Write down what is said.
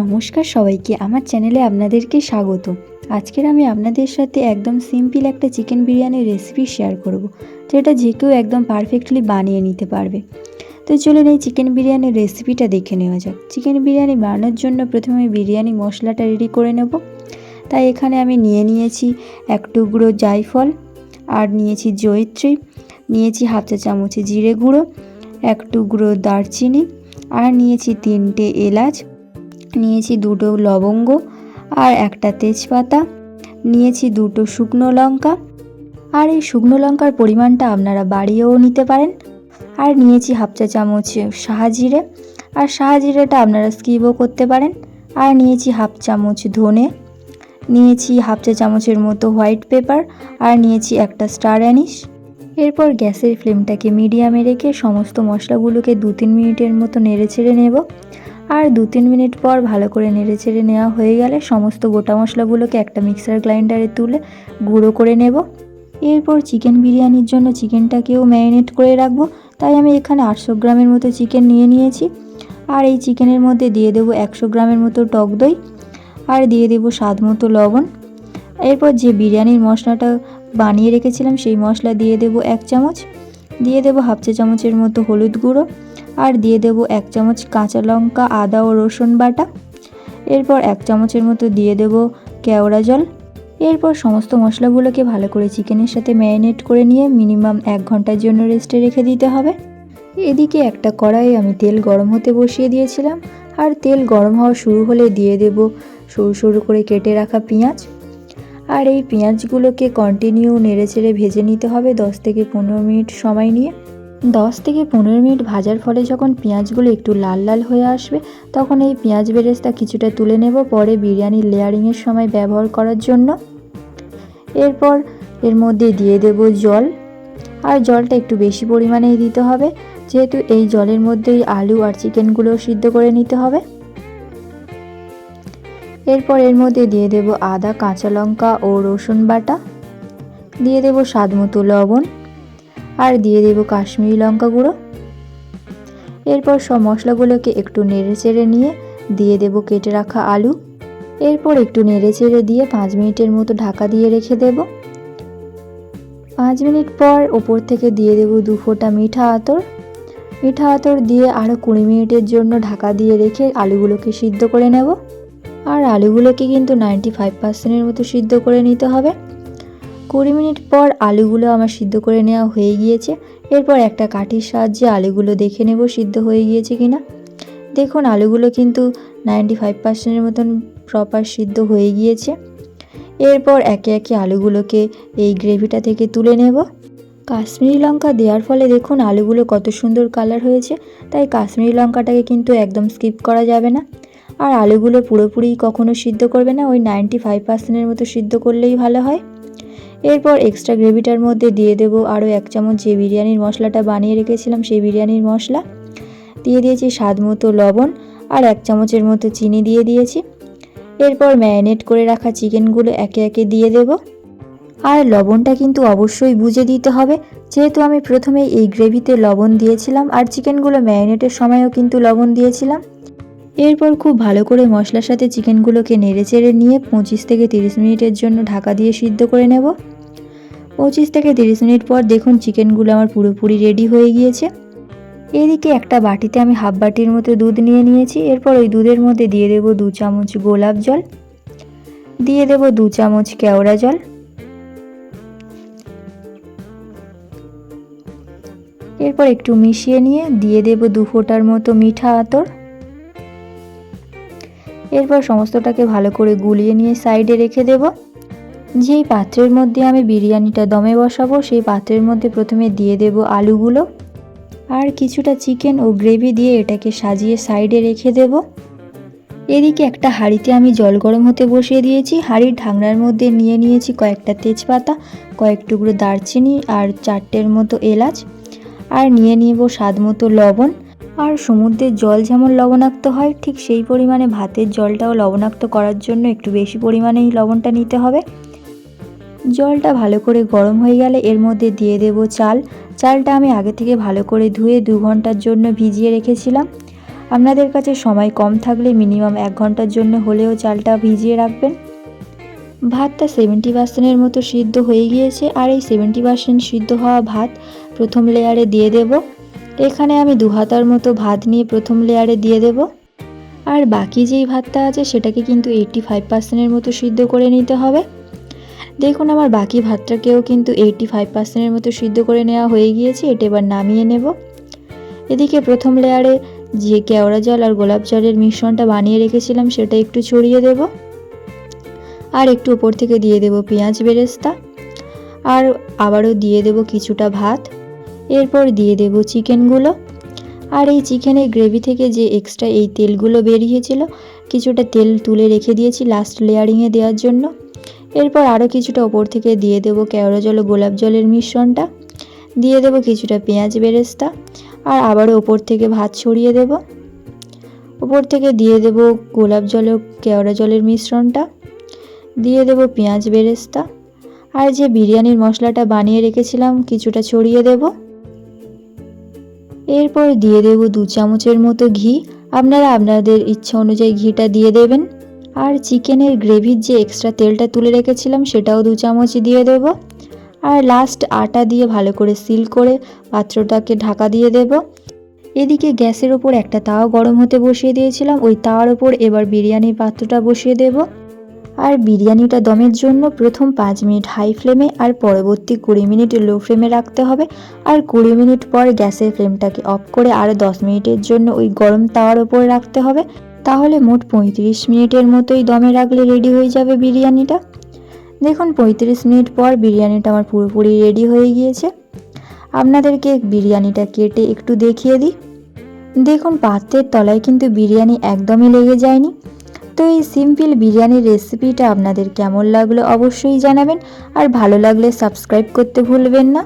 নমস্কার সবাইকে, আমার চ্যানেলে আপনাদেরকে স্বাগত। আজকের আমি আপনাদের সাথে একদম সিম্পল একটা চিকেন বিরিয়ানির রেসিপি শেয়ার করব, যেটা যে কেউ একদম পারফেক্টলি বানিয়ে নিতে পারবে। তো চলুন এই চিকেন বিরিয়ানির রেসিপিটা দেখে নেওয়া যাক। চিকেন বিরিয়ানি বানানোর জন্য প্রথমে বিরিয়ানি মশলাটা রেডি করে নেব। তাই এখানে আমি নিয়ে নিয়েছি এক টুকরো জায়ফল, আর নিয়েছি জয়িত্রী, নিয়েছি হাফ চা চামচ জিরে গুঁড়ো, এক টুকরো দারচিনি, আর নিয়েছি তিনটে এলাচ নিয়েছি দুটো লবঙ্গ আর একটা তেজপাতা, নিয়েছি দুটো শুকনো লঙ্কা। আর এই শুকনো লঙ্কার পরিমাণটা আপনারা বাড়িয়েও নিতে পারেন। আর নিয়েছি হাফ চা চামচ শাহাজিরে আর শাহাজিরেটা আপনারা স্কিপও করতে পারেন। আর নিয়েছি হাফ চামচ ধনে। নিয়েছি হাফ চা চামচের মতো হোয়াইট পেপার। আর নিয়েছি একটা স্টার অ্যানিশ। এরপর গ্যাসের ফ্লেমটাকে মিডিয়ামে রেখে সমস্ত মশলাগুলোকে দু তিন মিনিটের মতো নেড়ে ছেড়ে নেব। আর দু তিন মিনিট পর ভালো করে নেড়ে চেড়ে নেওয়া হয়ে গেলে সমস্ত গোটা মশলাগুলোকে একটা মিক্সার গ্রাইন্ডারে তুলে গুঁড়ো করে নেব। এরপর চিকেন বিরিয়ানির জন্য চিকেনটাকেও ম্যারিনেট করে রাখব। তাই আমি এখানে আটশো গ্রামের মতো চিকেন নিয়ে নিয়েছি। আর এই চিকেনের মধ্যে দিয়ে দেবো একশো গ্রামের মতো টক দই আর দিয়ে দেবো স্বাদ মতো লবণ। এরপর যে বিরিয়ানির মশলাটা বানিয়ে রেখেছিলাম সেই মশলা দিয়ে দেবো এক চামচ। দিয়ে দেবো হাফ চা চামচের মতো হলুদ গুঁড়ো। আর দিয়ে দেবো এক চামচ কাঁচা লঙ্কা, আদা ও রসুন বাটা। এরপর এক চামচের মতো দিয়ে দেবো কেওড়া জল। এরপর সমস্ত মশলাগুলোকে ভালো করে চিকেনের সাথে ম্যারিনেট করে নিয়ে মিনিমাম এক ঘণ্টার জন্য রেস্টে রেখে দিতে হবে। এদিকে একটা কড়াইয়ে আমি তেল গরম হতে বসিয়ে দিয়েছিলাম। আর তেল গরম হওয়া শুরু হলে দিয়ে দেব সরু সরু করে কেটে রাখা পেঁয়াজ। আর এই পেঁয়াজগুলোকে কন্টিনিউ নেড়ে চেড়ে ভেজে নিতে হবে দশ থেকে পনেরো মিনিট সময় নিয়ে। দশ থেকে পনেরো মিনিট ভাজার ফলে যখন পেঁয়াজগুলো একটু লাল লাল হয়ে আসবে, তখন এই পেঁয়াজ বেরেস্তা কিছুটা তুলে নেব পরে বিরিয়ানির লেয়ারিংয়ের সময় ব্যবহার করার জন্য। এরপর এর মধ্যে দিয়ে দেব জল। আর জলটা একটু বেশি পরিমাণেই দিতে হবে, যেহেতু এই জলের মধ্যেই আলু আর চিকেনগুলো সিদ্ধ করে নিতে হবে। এরপর এর মধ্যে দিয়ে দেব আদা, কাঁচা লঙ্কা ও রসুন বাটা। দিয়ে দেব স্বাদ মতো লবণ। আর দিয়ে দেব কাশ্মীরি লঙ্কা গুঁড়ো। এরপর সব মশলাগুলোকে একটু নেড়ে চেড়ে নিয়ে দিয়ে দেব কেটে রাখা আলু। এরপর একটু নেড়ে চেড়ে দিয়ে পাঁচ মিনিটের মতো ঢাকা দিয়ে রেখে দেব। পাঁচ মিনিট পর ওপর থেকে দিয়ে দেব দু ফোঁটা মিঠা আতর। মিঠা আতর দিয়ে আরও কুড়ি মিনিটের জন্য ঢাকা দিয়ে রেখে আলুগুলোকে সিদ্ধ করে নেব। আর আলুগুলোকে কিন্তু নাইনটি ফাইভ পার্সেন্টের মতো সিদ্ধ করে নিতে হবে। কুড়ি মিনিট পর আলুগুলো আমার সিদ্ধ করে নেওয়া হয়ে গিয়েছে। এরপর একটা কাঠির সাহায্যে আলুগুলো দেখে নেব সিদ্ধ হয়ে গিয়েছে কিনা। দেখুন, আলুগুলো কিন্তু নাইনটি ফাইভ পার্সেন্টের মতন প্রপার সিদ্ধ হয়ে গিয়েছে। এরপর একে একে আলুগুলোকে এই গ্রেভিটা থেকে তুলে নেব। কাশ্মীরি লঙ্কা দেওয়ার ফলে দেখুন, আলুগুলো কত সুন্দর কালার হয়েছে। তাই কাশ্মীরি লঙ্কাটাকে কিন্তু একদম স্কিপ করা যাবে না। আর আলুগুলো পুরোপুরি কখনো সিদ্ধ করবে না, ওই নাইনটি ফাইভ পার্সেন্টের মতো সিদ্ধ করলেই ভালো হয়। এরপর এক্সট্রা গ্রেভিটার মধ্যে দিয়ে দেব আরও এক চামচ যে বিরিয়ানির মশলাটা বানিয়ে রেখেছিলাম, সেই বিরিয়ানির মশলা। দিয়ে দিয়েছি স্বাদ মতো লবণ আর এক চামচের মতো চিনি দিয়ে দিয়েছি। এরপর ম্যারিনেট করে রাখা চিকেনগুলো একে একে দিয়ে দেব। আর লবণটা কিন্তু অবশ্যই বুঝে দিতে হবে, যেহেতু আমি প্রথমে এই গ্রেভিতে লবণ দিয়েছিলাম আর চিকেনগুলো ম্যারিনেটের সময়ও কিন্তু লবণ দিয়েছিলাম। এরপর খুব ভালো করে মশলার সাথে চিকেনগুলোকে নেড়ে চেড়ে নিয়ে পঁচিশ থেকে তিরিশ মিনিটের জন্য ঢাকা দিয়ে সিদ্ধ করে নেব। পঁচিশ থেকে তিরিশ মিনিট পর দেখুন চিকেনগুলো আমার পুরোপুরি রেডি হয়ে গিয়েছে। এদিকে একটা বাটিতে আমি হাফ বাটির মতো দুধ নিয়ে নিয়েছি। এরপর ওই দুধের মধ্যে দিয়ে দেব দু চামচ গোলাপ জল, দিয়ে দেব দু চামচ কেওড়া জল। এরপর একটু মিশিয়ে নিয়ে দিয়ে দেব দু ফোঁটার মতো মিঠা আতর। এরপর সমস্তটাকে ভালো করে গুলিয়ে নিয়ে সাইডে রেখে দেব। যেই পাত্রের মধ্যে আমি বিরিয়ানিটা দমে বসাবো, সেই পাত্রের মধ্যে প্রথমে দিয়ে দেব আলুগুলো। আর কিছুটা চিকেন ও গ্রেভি দিয়ে এটাকে সাজিয়ে সাইডে রেখে দেব। এদিকে একটা হাঁড়িতে আমি জল গরম হতে বসিয়ে দিয়েছি। হাঁড়ির ঢাকনার মধ্যে নিয়ে নিয়েছি কয়েকটা তেজপাতা, কয়েক টুকরো দারচিনি আর চারটের মতো এলাচ। আর নিয়ে নিব স্বাদ মতো লবণ। আর সমুদ্রের জল যেমন লবণাক্ত হয়, ঠিক সেই পরিমাণে ভাতের জলটাও লবণাক্ত করার জন্য একটু বেশি পরিমাণেই লবণটা নিতে হবে। জলটা ভালো করে গরম হয়ে গেলে এর মধ্যে দিয়ে দেব চাল। চালটা আমি আগে থেকে ভালো করে ধুয়ে দু ঘণ্টার জন্য ভিজিয়ে রেখেছিলাম। আপনাদের কাছে সময় কম থাকলে মিনিমাম এক ঘণ্টার জন্য হলেও চালটা ভিজিয়ে রাখবেন। ভাতটা সেভেন্টি পার্সেন্টের মতো সিদ্ধ হয়ে গিয়েছে। আর এই সেভেন্টি পার্সেন্ট সিদ্ধ হওয়া ভাত প্রথম লেয়ারে দিয়ে দেব। এখানে আমি দু হাতার মতো ভাত নিয়ে প্রথম লেয়ারে দিয়ে দেব। আর বাকি যেই ভাতটা আছে, সেটাকে কিন্তু এইটটি ফাইভ পার্সেন্টের মতো সিদ্ধ করে নিতে হবে। দেখুন, আমার বাকি ভাতটাকেও কিন্তু এইটটি ফাইভ পার্সেন্টের মতো সিদ্ধ করে নেওয়া হয়ে গিয়েছে। এটা এবার নামিয়ে নেব। এদিকে প্রথম লেয়ারে যে কেওড়া জল আর গোলাপ জলের মিশ্রণটা বানিয়ে রেখেছিলাম, সেটা একটু ছড়িয়ে দেব। আর একটু ওপর থেকে দিয়ে দেব পেঁয়াজ বেরেস্তা। আর আবারও দিয়ে দেব কিছুটা ভাত। এরপর দিয়ে দেব চিকেনগুলো। আর এই চিকেনের গ্রেভি থেকে যে এক্সট্রা এই তেলগুলো বেরিয়েছিল, কিছুটা তেল তুলে রেখে দিয়েছি লাস্ট লেয়ারিংয়ে দেওয়ার জন্য। এরপর আরও কিছুটা ওপর থেকে দিয়ে দেবো কেওড়া জল ও গোলাপ জলের মিশ্রণটা। দিয়ে দেবো কিছুটা পেঁয়াজ বেরেস্তা। আর আবারও ওপর থেকে ভাত ছড়িয়ে দেব। ওপর থেকে দিয়ে দেব গোলাপ জল ও কেওড়া জলের মিশ্রণটা। দিয়ে দেব পেঁয়াজ বেরেস্তা। আর যে বিরিয়ানির মশলাটা বানিয়ে রেখেছিলাম, কিছুটা ছড়িয়ে দেব। এরপর দিয়ে দেব দু চামচের মতো ঘি। আপনারা আপনাদের ইচ্ছা অনুযায়ী ঘিটা দিয়ে দেবেন। আর চিকেনের গ্রেভির যে এক্সট্রা তেলটা তুলে রেখেছিলাম, সেটাও দু চামচ দিয়ে দেব। আর লাস্ট আটা দিয়ে ভালো করে সিল করে পাত্রটাকে ঢাকা দিয়ে দেব। এদিকে গ্যাসের ওপর একটা তাওয়া গরম হতে বসিয়ে দিয়েছিলাম। ওই তাওয়ার ওপর এবার বিরিয়ানির পাত্রটা বসিয়ে দেব। আর বিরিয়ানিটা দমের জন্য প্রথম পাঁচ মিনিট হাই ফ্লেমে আর পরবর্তী কুড়ি মিনিট লো ফ্লেমে রাখতে হবে। আর কুড়ি মিনিট পর গ্যাসের ফ্লেমটাকে অফ করে আরও দশ মিনিটের জন্য ওই গরম তাওয়ার ওপর রাখতে হবে। তাহলে মোট পঁয়ত্রিশ মিনিটের মতোই দমে রাখলে রেডি হয়ে যাবে বিরিয়ানিটা। দেখুন, পঁয়ত্রিশ মিনিট পর বিরিয়ানিটা আমার পুরোপুরি রেডি হয়ে গিয়েছে। আপনাদেরকে বিরিয়ানিটা কেটে একটু দেখিয়ে দিই। দেখুন, পাত্রের তলায় কিন্তু বিরিয়ানি একদমই লেগে যায়নি। তো এই সিম্পল বিরিয়ানির রেসিপিটা আপনাদের কেমন লাগল অবশ্যই জানাবেন। আর ভালো লাগলে সাবস্ক্রাইব করতে ভুলবেন না।